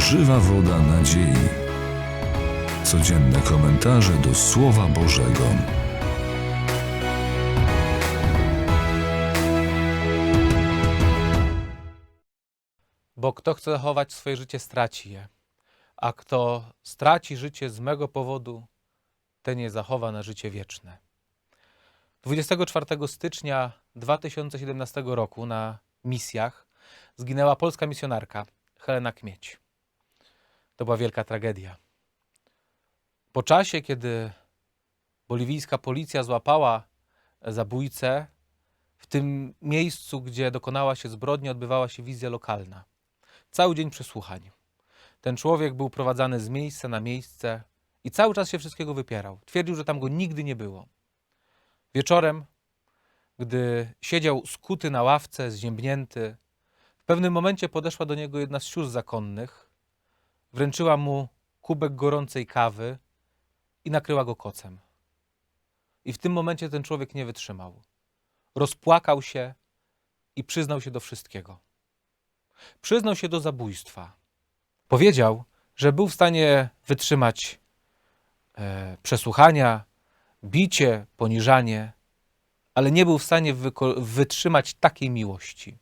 Żywa woda nadziei. Codzienne komentarze do Słowa Bożego. Bo kto chce zachować swoje życie, straci je. A kto straci życie z mego powodu, ten je zachowa na życie wieczne. 24 stycznia 2017 roku na misjach zginęła polska misjonarka Helena Kmieć. To była wielka tragedia. Po czasie, kiedy boliwijska policja złapała zabójcę, w tym miejscu, gdzie dokonała się zbrodnia, odbywała się wizja lokalna. Cały dzień przesłuchań. Ten człowiek był prowadzany z miejsca na miejsce i cały czas się wszystkiego wypierał. Twierdził, że tam go nigdy nie było. Wieczorem, gdy siedział skuty na ławce, zziębnięty, w pewnym momencie podeszła do niego jedna z sióstr zakonnych, wręczyła mu kubek gorącej kawy i nakryła go kocem. I w tym momencie ten człowiek nie wytrzymał. Rozpłakał się i przyznał się do wszystkiego. Przyznał się do zabójstwa. Powiedział, że był w stanie wytrzymać e, przesłuchania, bicie, poniżanie, ale nie był w stanie wytrzymać takiej miłości.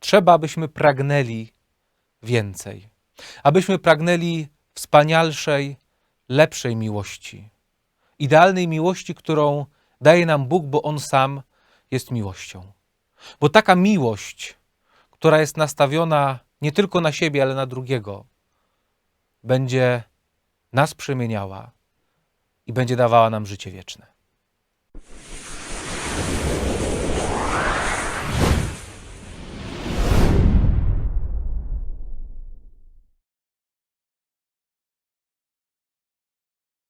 Trzeba, abyśmy pragnęli więcej, abyśmy pragnęli wspanialszej, lepszej miłości, idealnej miłości, którą daje nam Bóg, bo On sam jest miłością. Bo taka miłość, która jest nastawiona nie tylko na siebie, ale na drugiego, będzie nas przemieniała i będzie dawała nam życie wieczne.